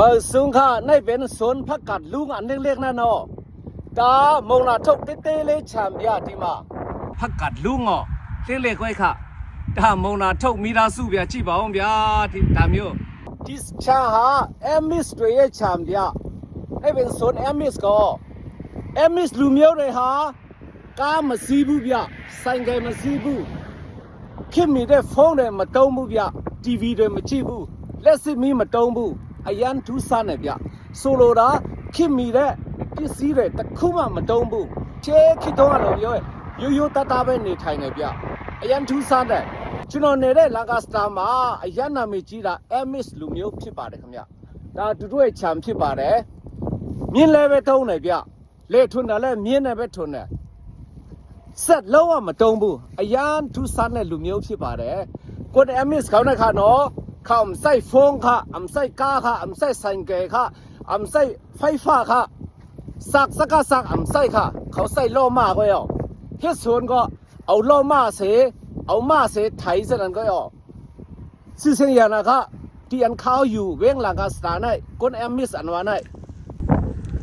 มาซุงค่ะในเป็นสวนผักกัดลุงอันเล็กๆนั่นเนาะตามงนาทกเต้ๆเลยชามยาที่มาผักกัดลุงอ๋อเล็กๆไว้ค่ะตามงนาทกมีราสู้เบียจีบ่าวเบียที่ตามอยู่ที่ชาหาเอมิสตัวเอชามยาในเป็นสวนเอมิสก็เอมิสလူမျိုးတွေဟာကားမစီးဘူးဗျဆိုင်ကယ်မစီးဘူး ခင်မီတဲ့ဖုန်းတွေမတုံးဘူးဗျ TV တွေမကြည့်ဘူးလက်စစ်မီမတုံးဘူး အရန်ထူးဆန်းတယ်ဗျဆိုလိုတာခင်မီတဲ့ပစ္စည်းတွေတစ်ခုမှမတုံးဘူးချဲခစ်တော့လို့ပြောရိုးရိုးတတပဲနေထိုင်နေဗျအရန်ထူးဆန်းတယ်ကျွန်တော်နေတဲ့လန်ကာစတာမှာအရန်နာမည်ကြီးတာ Emis လူမျိုးဖြစ်ပါတယ်ခင်ဗျဒါသူတို့ရဲ့ခြံဖြစ်ပါတယ်မြင်းလဲပဲတုံးတယ်ဗျလေထွန်းတယ်လဲမြင်းနဲ့ပဲထွန်းတယ်ဆက်လုံးဝမတုံးဘူးအရန်ထူးဆန်းတဲ့လူမျိုးဖြစ်ပါတယ်ကိုယ်အမစ်ခေါင်းနဲ့ခါနော် เขาอำไส้ฟงค่ะอำไส้กาค่ะอำไส้สังเกค่ะอำไส้ไฟฟ้าค่ะสักสักสักอำไส้ค่ะ เขาใส่โอมาก็ยอเฮ็ดสวนก็เอาโอมาเสเอามาเสไทยสนันก็ยอซื่อเสียงอย่างนะคะที่อันเขาอยู่เว้งหลังกาสตาร์ไนคนแอมมิสอันวานใน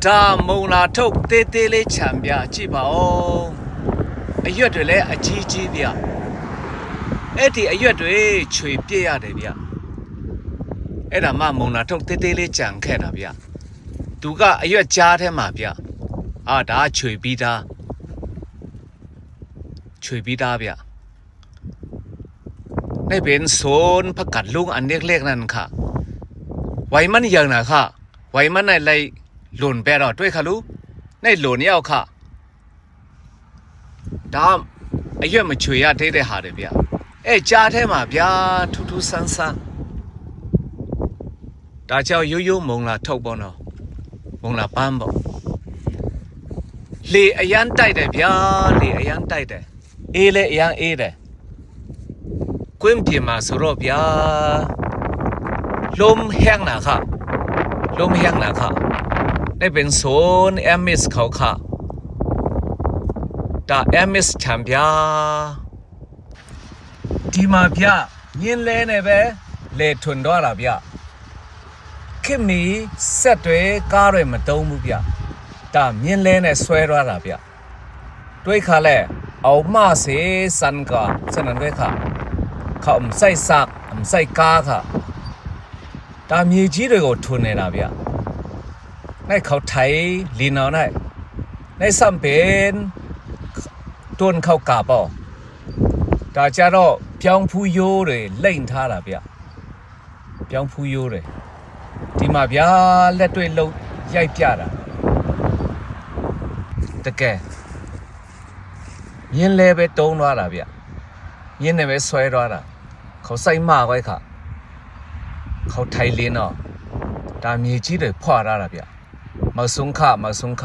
ดามงลาทุกเตเตเลฉันเบียจีบ่าวอายุดเลยอจีจีเบียไอ้ที่อายุดเลยช่วยเปียได้เบีย အဲ့ဒါမှမုံလာထုတ်တေးသေးလေးကြံခဲ့တာဗျသူကအရွက်ကြားထဲမှာဗျအာဒါခြွေပြီးသားခြွေပြီးသားဗျนี่เป็นโซนผักกัดลุงอันเล็กๆนั่นค่ะไว้มันยังนะค่ะไว้มันในไรหล่นไปหรอด้วยค่ะลูกในหล่นเนี่ยค่ะ ဒါအရွက်မချွေရသေးတဲ့ဟာတွေဗျအဲကြားထဲမှာဗျာထူးထူးဆန်းဆန်း ဒါကြောင့်ရိုးရိုးမုံလာထုတ်ပေါ့နော်မုံလာပန်းပေါ့လေအရန်တိုက်တယ်ဗျာလေအရန်တိုက်တယ်အေးလေအရန်အေးတယ်ကွင်းပြင်မှာဆိုတော့ဗျာลมแห้งนะค่ะลมแห้งนะค่ะนี่เป็นโซนแอมมิสเขาค่ะ ဒါ MS ချန်ပြဒီမှာပြညင်းလဲနေပဲလေထွန်တော့လာဗျ ခင်မီဆက်တွေကားတွေမတုံးဘူးဗျဒါမြင်းလဲနဲ့ဆွဲတော့လာဗျတွေးခါလဲအောင်မစေစန်ကစနန်ဝဲခါเขาအမဆိုင်စက်အမဆိုင်ကားခါဒါမြေကြီးတွေကိုထွန်နေတာဗျနိုင်เขาไถลีนเอาได้ในซ้ำเป็น တွန်းခောက်ကပေါ့ဒါကြတော့ပြောင်းဖူးရိုးတွေလိမ့်ထားတာဗျပြောင်းဖူးရိုးတွေ ဒီမှာဗျာလက်တွေ့လုံးရိုက်ပြတာတကယ်မြင်းလဲပဲတုံးသွားတာဗျမြင်းနဲ့ပဲဆွဲသွားတာเขาใส่มากไว้ค่ะเขาไทยเลนเนาะဒါမြေကြီးတွေဖွာထားတာဗျမဆုံခမဆုံခ